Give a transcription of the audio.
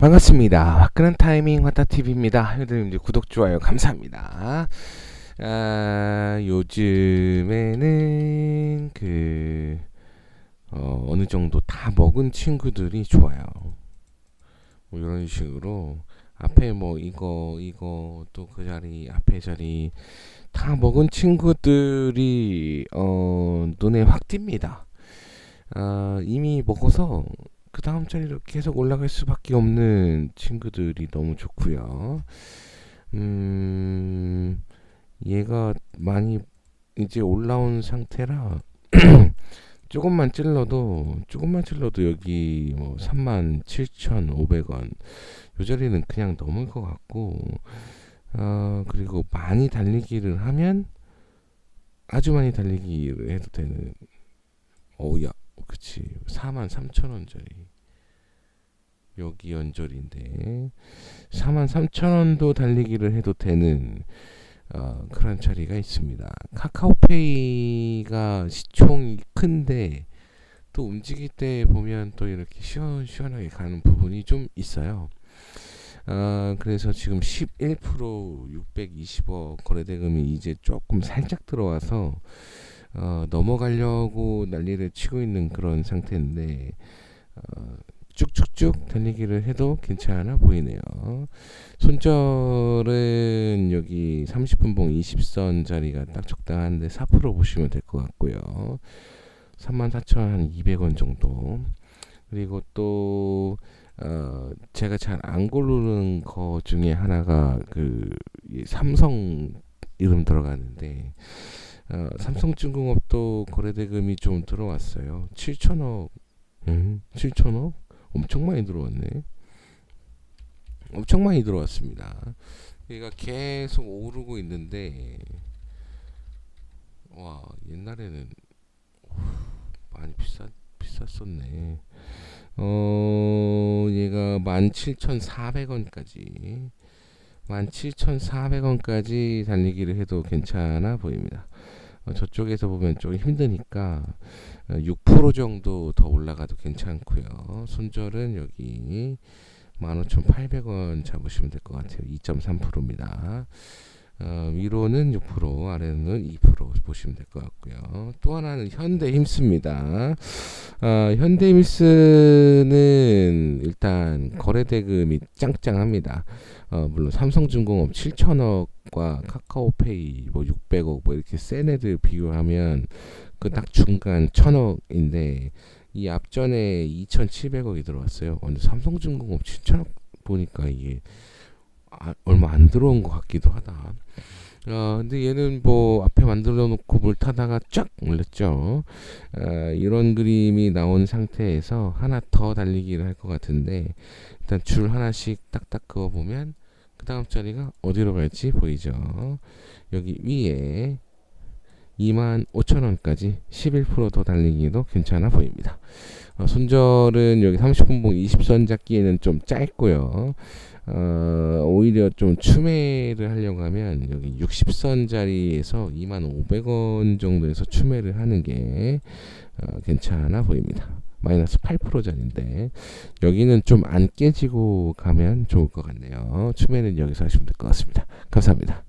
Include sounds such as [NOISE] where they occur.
반갑습니다. 화끈한 타이밍 화타TV입니다. 여러분들 구독, 좋아요 감사합니다. 아, 요즘에는 그, 어, 어느 정도 다 먹은 친구들이 좋아요. 뭐 이런 식으로 앞에 뭐 이거, 이거 또 그 자리, 앞에 자리 다 먹은 친구들이 어, 눈에 확 띕니다. 아, 이미 먹어서 그 다음 자리로 계속 올라갈 수밖에 없는 친구들이 너무 좋고요. 음, 얘가 많이 이제 올라온 상태라 [CLEARS THROAT] 조금만 찔러도 조금만 찔러도 여기 뭐 37,500원 요 자리는 그냥 넘을 것 같고 어, 그리고 많이 달리기를 하면 아주 많이 달리기를 해도 되는 어우야 그치 43,000원짜리 여기 연절인데 43,000원도 달리기를 해도 되는 어, 그런 자리가 있습니다. 카카오페이가 시총이 큰데 또 움직일 때 보면 또 이렇게 시원시원하게 가는 부분이 좀 있어요. 어, 그래서 지금 11% 620억 거래대금이 이제 조금 살짝 들어와서 어, 넘어가려고 난리를 치고 있는 그런 상태인데 어, 쭉쭉쭉 달리기를 해도 괜찮아 보이네요. 손절은 여기 30분 봉 20선 자리가 딱 적당한데 4% 보시면 될 것 같고요. 34,200원 정도. 그리고 또 어, 제가 잘 안 고르는 거 중에 하나가 그 삼성 이름 들어가는데 어, 삼성중공업도 거래대금이 좀 들어왔어요. 7천억, 음, 7천억? 엄청 많이 들어왔네. 엄청 많이 들어왔습니다. 얘가 계속 오르고 있는데, 와, 옛날에는 많이 비싸, 비쌌었네. 어, 얘가 17,400원까지, 17,400원까지 달리기를 해도 괜찮아 보입니다. 어, 저쪽에서 보면 좀 힘드니까 어, 6% 정도 더 올라가도 괜찮고요. 손절은 여기 15,800원 잡으시면 될 것 같아요. 2.3%입니다. 어, 위로는 6%, 아래는 2% 보시면 될 것 같고요. 또 하나는 현대힘스입니다. 어, 현대힘스는 일단 거래대금이 짱짱합니다. 어, 물론 삼성중공업 7천억과 카카오페이 뭐 600억 뭐 이렇게 센 애들 비교하면 그 딱 중간 1천억인데 이 앞전에 2,700억이 들어왔어요. 근데 삼성중공업 7천억 보니까 이게 아, 얼마 안 들어온 것 같기도 하다. 어, 근데 얘는 뭐 앞에 만들어 놓고 물 타다가 쫙 올렸죠. 어, 이런 그림이 나온 상태에서 하나 더 달리기를 할 것 같은데 일단 줄 하나씩 딱딱 그어 보면 그 다음 자리가 어디로 갈지 보이죠. 여기 위에 25,000원까지 11%더 달리기도 괜찮아 보입니다. 어, 손절은 여기 30분봉 20선 잡기에는 좀 짧고요. 어, 오히려 좀 추매를 하려고 하면 여기 60선 자리에서 2만500원 정도에서 추매를 하는 게 어, 괜찮아 보입니다. 마이너스 8%짜리인데 여기는 좀 안 깨지고 가면 좋을 것 같네요. 추매는 여기서 하시면 될 것 같습니다. 감사합니다.